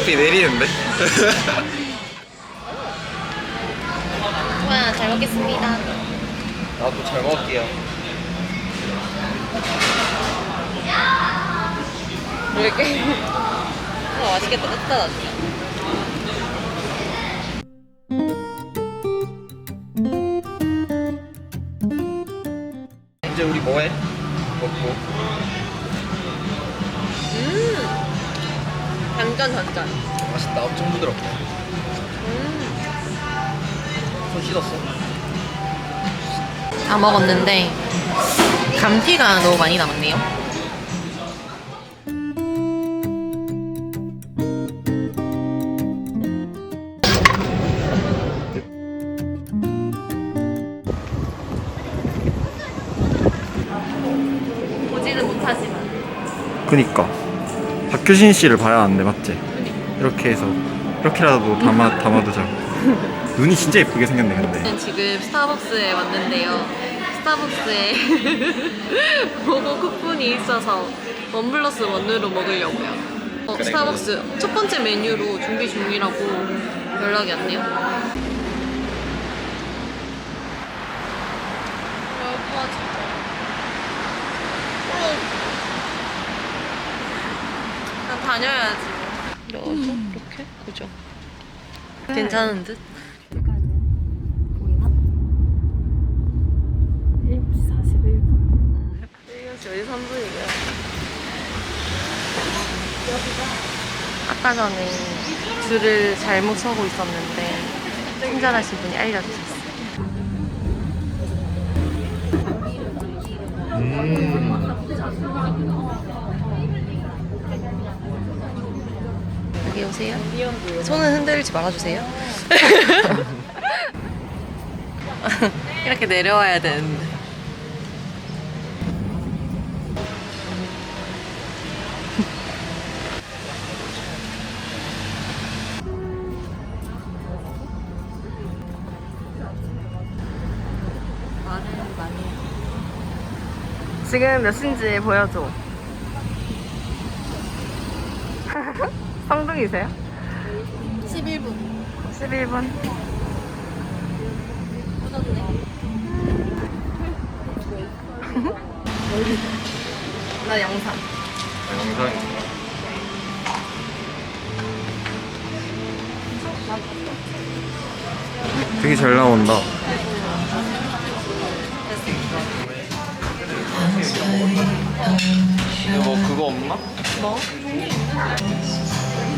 황급히 내리는데? 좋아요. 잘 먹겠습니다. 나도 잘 먹을게요. 왜 이렇게? 어, 맛있겠다. 뜨뜻하다. 진짜. 이제 우리 뭐해? 먹고. 음. 단짠, 단짠. 맛있다. 엄청 부드럽다. 음. 손 씻었어? 다 먹었는데 감튀가 너무 많이 남았네요. 보지는 못하지만 그니까 박효신 씨를 봐야 하는데 맞지? 이렇게 해서 이렇게라도 담아 담아두자. 눈이 진짜 예쁘게 생겼네 근데. 저는 지금 스타벅스에 왔는데요. 스타벅스에 모고 쿠폰이 있어서 원 플러스 원으로 먹으려고요. 어, 그래, 스타벅스 첫 번째 메뉴로 준비 중이라고 연락이 왔네요. 난 다녀야지. 넣어서 이렇게 그죠? 괜찮은 듯? 7시 3분이고요. 아까 전에 줄을 잘못 서고 있었는데 친절하신 분이 알려주셨어요. 여기 오세요. 손은 흔들지 말아주세요. 이렇게 내려와야 되는데. 지금 몇 시인지 보여줘. 성둥이세요? 11분. 11분. 나 영상. 영상. 되게 잘 나온다. 근데 뭐 그거 없나? 뭐?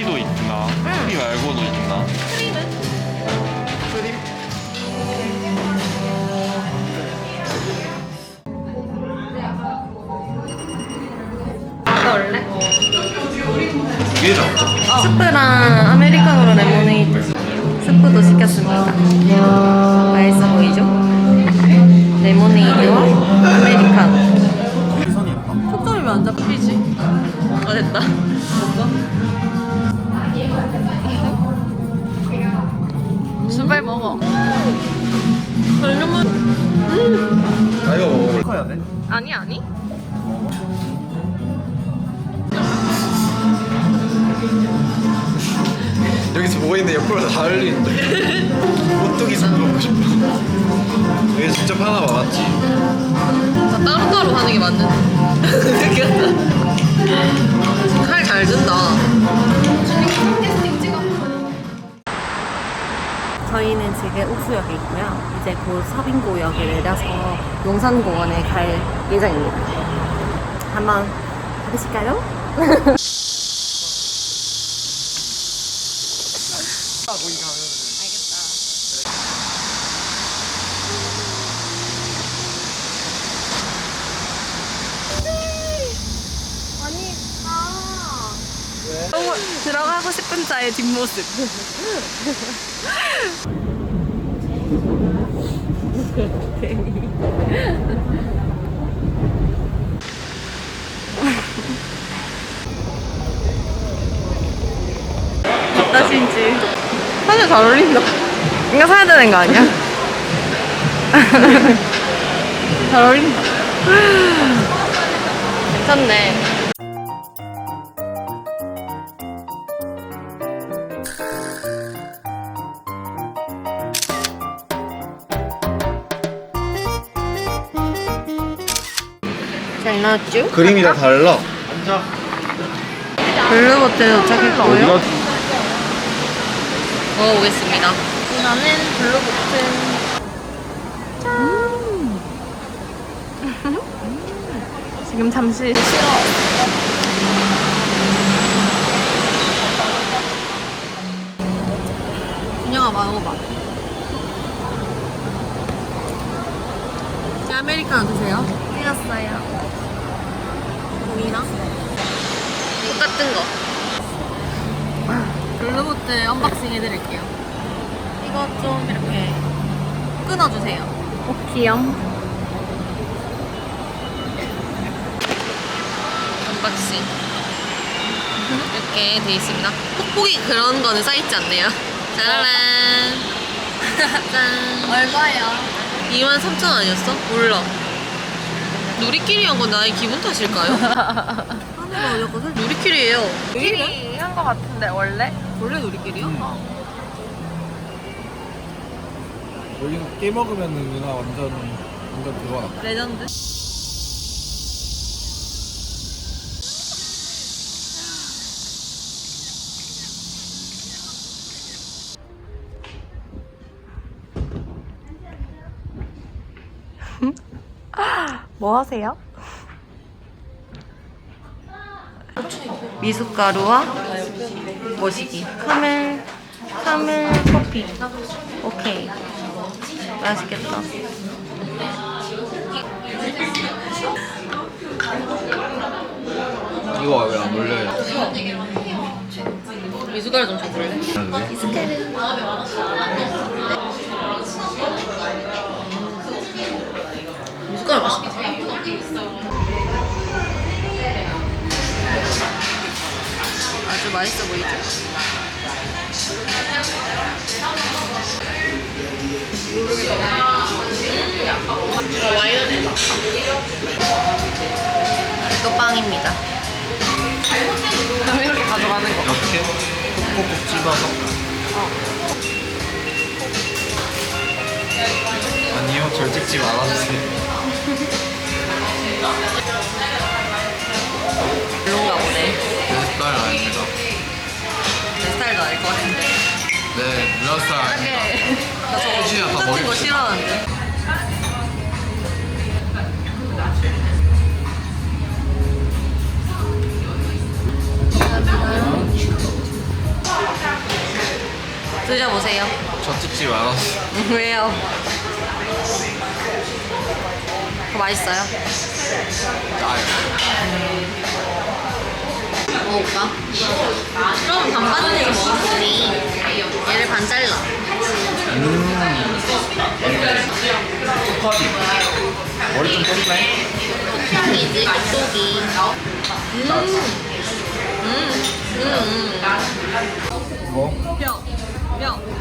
3도 있나? 응. 3 말고도 있나? 프리는? 프림? 이게 나 어. 스프랑 아메리카노로 레모네이드 스프도 시켰습니다 맛있어 보이죠? 레모네이드와 아메리카노 커야 돼? 아니 아니. 여기서 뭐 있는데 옆으로 다 흘리는데 오뚜기 속 먹고 싶어 여기 직접 하나 와봤지 다 따로따로 하는 게 맞는. 칼잘 든다. 저희는 지금 옥수역에 있고요. 이제 곧 서빙고역에 내려서 용산공원에 갈 예정입니다. 한번 가보실까요? 아, 들어가고 싶은 자의 뒷모습. 다시인지 사실 잘 어울린다. 이거 사야 되는 거 아니야? 잘 어울린다. 괜찮네. 잘 나왔죠? 그림이 다 달라. 블루버튼 도착했고요. 어디가? 먹어보겠습니다. 나는 블루버튼. 지금 잠시 싫어. 준영아 먹어봐. 제 아메리카노 드세요. 틀렸어요. 보이나? 똑같은 거. 블루보트 언박싱 해드릴게요. 이거 좀 이렇게 끊어주세요. 오케이요. 언박싱. 이렇게 돼 있습니다. 뽁뽁이 그런 거는 쌓이지 않네요. 짜라란. 짠. 얼마야? 23,000원 아니었어? 몰라. 우리끼리 한 건 나의 기분 탓일까요? 하늘가 어디였고 사실 우리끼리예요. 미리 한 거 같은데 원래? 원래 우리끼리요? 여기는 깨 먹으면 누나 완전 완전 들어와. 레전드. 뭐 하세요? 미숫가루와 머시기. 카멜, 카멜 커피. 오케이. 맛있겠다. 이거 왜 안 올려요? 미숫가루 좀 줘볼래? 미숫가루 맛있겠다. 아주 맛있어 보이죠? 이거 빵입니다. 그럼 이렇게 가져가는 거. 이렇게 콕콕 집어서. 아니요, 절 찍지 말아주세요. 스타일 아닙니다. 내 스타일도 알 것 같은데. 네, 누나 스타일 아닙니다. 나 저거 혹시나 다 똑같은 거 머리 싫어하는데. 드셔보세요. 저 찍지 말아주세요. 왜요? 그거 맛있어요? 짜요. 먹어볼까? 그럼 반반씩 먹었으니 얘를 반 잘라. 초파리. 머리 좀 떴네. 톡톡이지, 톡톡이. 음. 음. 음. 뭐? 뼈. 뼈.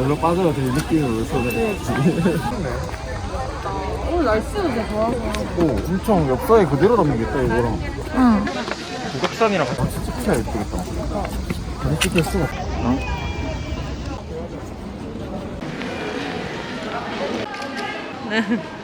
열로 빠져도 될 느낌으로 소개해 오 날씨가 진짜 좋아서 오, 엄청 엽서에 그대로 담기겠다, 이거랑. 응 고각선이랑 같이 찍혀야 예쁘겠다. 안 찍힐 수가 없어. 가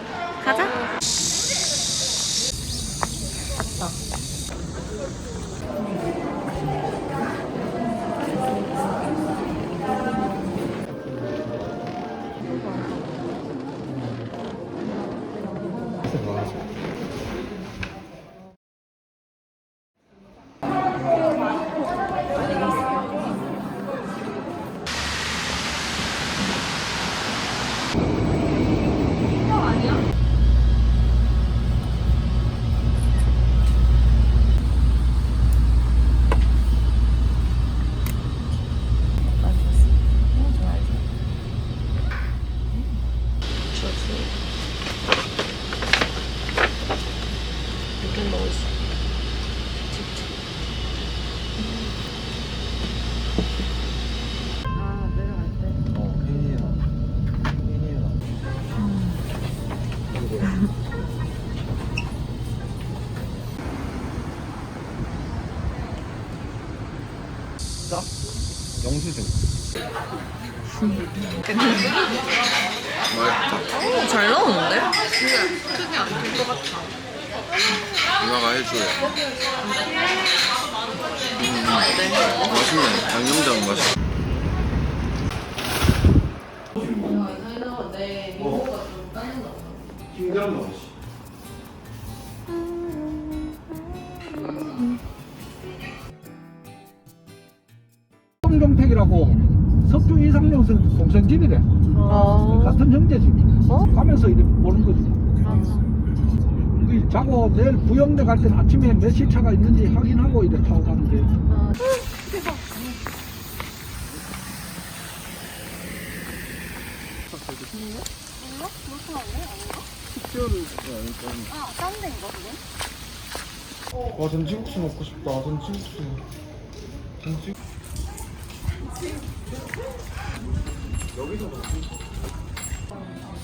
누나가 해줘요. 음, 맛있네. 양념장 맛있어. 성종택이라고 석중 이상용선 동생집이래. 어. 같은 형제지. 가면서 이렇게 보는 거지. 이 자고 내일 부영대 갈 때는 아침에 몇 시 차가 있는지 확인하고 이래 타고 가면 돼. 와 전지국수 먹고 싶다. 전지국수. 전지.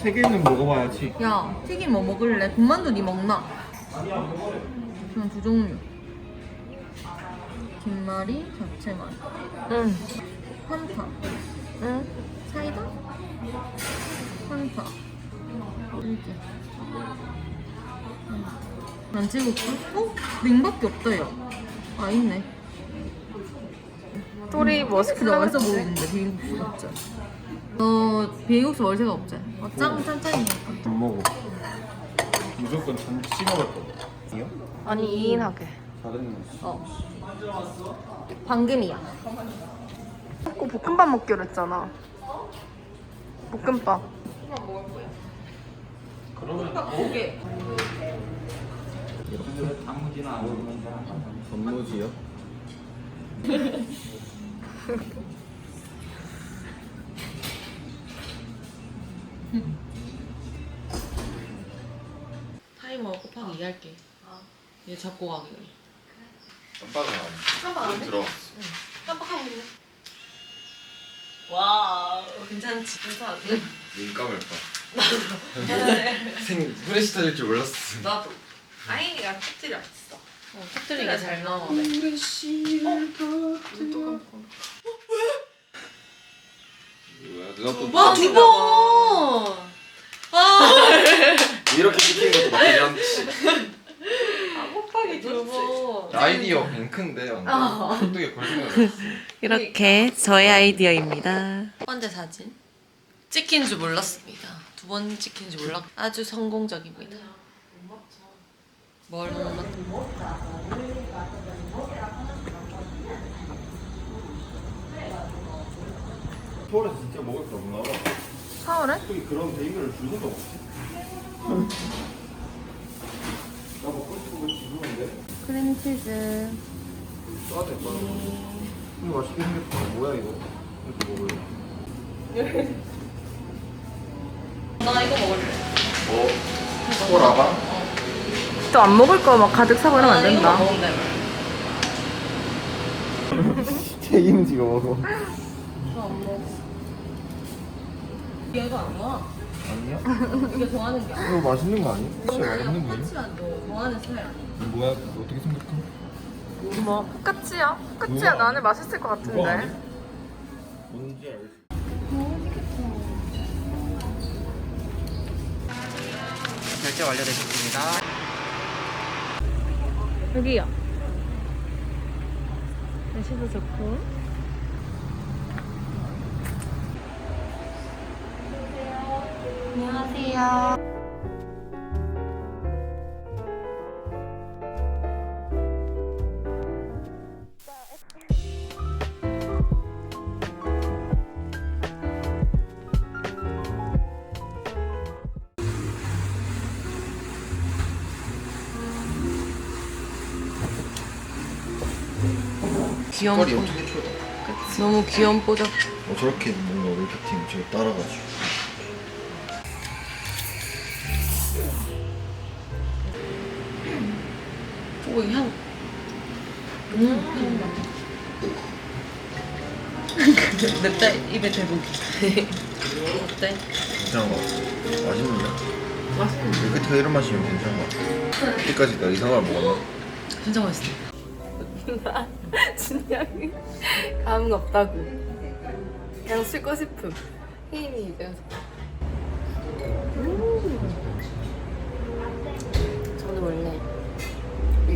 세 개는 먹어봐야지. 야, 튀김 뭐 먹을래? 군만두 니 먹나? 그냥 두 종류. 김말이, 잡채말. 응. 환타. 응. 사이다? 환타. 이렇게. 응. 난치국수? 어? 냉밖에 없다, 야. 아, 있네. 또리 뭐나 맛있어 보이는데, 비빔국수 없지? 너 비빔국수 월세가 없지? 어, 짱, 짠짠이. 안 먹어. 무조건 전지 먹을 거. 이요? 아니 2인하게 다른 거. 방금이야. 자꾸 볶음밥 먹기로 했잖아 볶음밥 전무지요? 타이머 곱하 기2 할게. 얘 잡고 가기로. 깜빡은 안 해. 깜빡 안 해? 들어. 깜빡하고 있네. 와, 괜찮지? 괜찮은데? 눈 감을 까. 생 후레쉬 터질 줄 몰랐어. 나도. 아이니가 터뜨렸어. 어, 터뜨리가 잘 나오네. 뭐야? 누나 또 와, 두 번! 아, 이렇게 시키는 것도 나쁘지 않지. 곱하기 두 번. 아이디어 괜큰데 완전. 깍두기 걸 생각 없어. 이렇게 저의 아이디어입니다. 첫 번째 사진. 찍힌 줄 몰랐습니다. 두 번 찍힌 줄 몰랐. 아주 성공적입니다. 뭘 몰랐. 서울에서 진짜 먹을 게 없나 봐. 서울에? 깍두기 그런 베이글을 줄 수가 없지. 나 먹고 싶은 거 지루한데? 크림치즈 써야 될거 이거 맛있게 생겼다. 뭐야 이거? 이렇게 먹을래. 나 이거 먹을래. 뭐? 소라방? 또안 먹을 거 막 가득 이러면 안나 이거 된다 먹으면 돼. 책임지고 먹어. 이거 안 좋아. 아니야? 이게 좋아하는 게 아니야. 이거 맛있는 거 아니야? 진짜 맛있는 거야? 파치만 너 좋아하는 스타일 아니야. 뭐야? 어떻게 생겼어? 뭐 포카치야? 포카치야 우와. 나는 맛있을 것 같은데 아니야? 뭔지 알지? 결제 완료되셨습니다. 여기요 날씨도 좋고 안녕하세요 귀여운 색깔이 뽀 엄청 예쁘다. 너무 귀여운 뽀작. 어, 저렇게 뭔가 올카팅 저거 따라가지고. 오, 이 향. 음, 냅다 입에 대보기. 어때? 괜찮은 거 같아. 맛있는데? 맛있는데? 끝에 이런 맛이면 괜찮은 거 같아. 여기까지 나 이상한 걸 먹었나? 진짜 맛있어. 나 준영이 감흥 없다고. 그냥 쉬고 싶음. 혜인이 이제 저는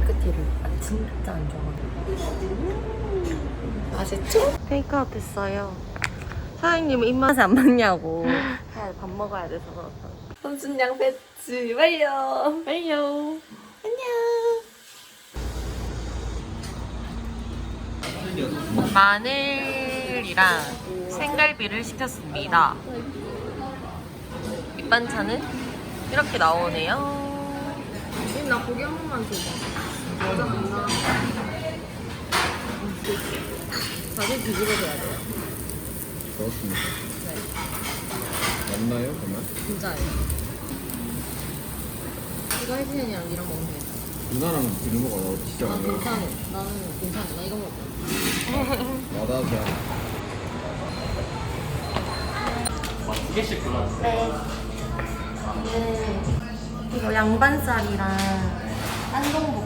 밀크티를 진짜 안 좋아하거든요. 맛있죠? 테이크아웃 했어요. 사장님 입맛에 안 맞냐고. 밥 먹어야 돼서 그렇다고. 선순양 배치 완료. 빨리요. 안녕. 마늘이랑 생갈비를 시켰습니다. 밑반찬은 이렇게 나오네요. 나 고기 한 번만 줘봐. 다시 뒤집어줘야 돼요. 그렇습니다. 맞나요, 그러면? 진짜예요. 이거 혜진이랑 이랑 먹으면. 누나랑 이런 거가 나 진짜 나안 먹어. 괜찮아. 나는 괜찮아. 나 이거 먹어. 나다지 않아. 이거 양반살이랑 안동복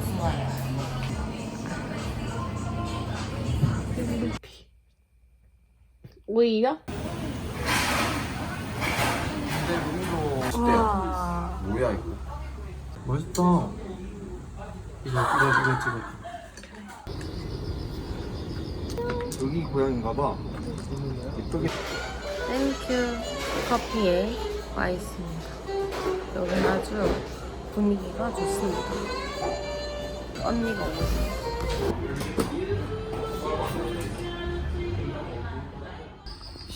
오이야? 뭐야 이거? 맛있다. 이거 이거 이거 찍어. 여기 고향인가봐. 이쁘게. 땡큐 커피에 와 있습니다. 여기는 아주 분위기가 좋습니다. 언니가 있어요.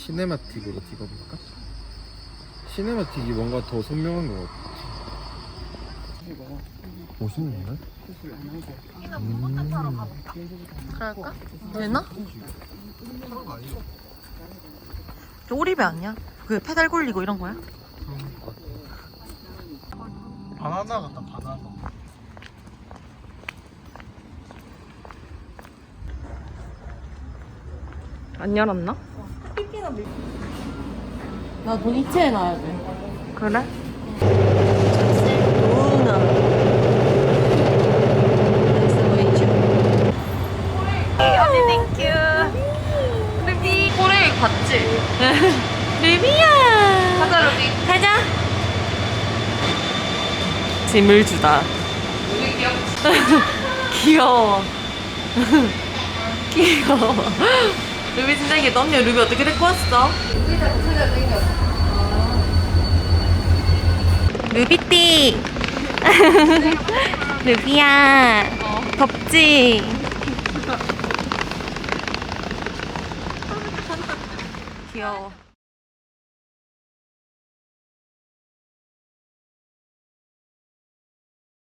시네마틱으로 찍어볼까? 시네마틱이 뭔가 더 선명한 것 같아. 멋있는데? 그럴까? 되나? 저 오리배 아니야? 그 페달 굴리고 이런 거야? 바나나 같다 바나나. 안 열었나? 나 돈 이체해 놔야 돼. 그래? 루비야. 가자 루비. 가자. 짐을 주다. 루비 귀엽지? 귀여워. 귀여워. 루비 진짜 귀엽다. 언니 루비 어떻게 데리고 왔어? 루비띠 루비야 덥지? 귀여워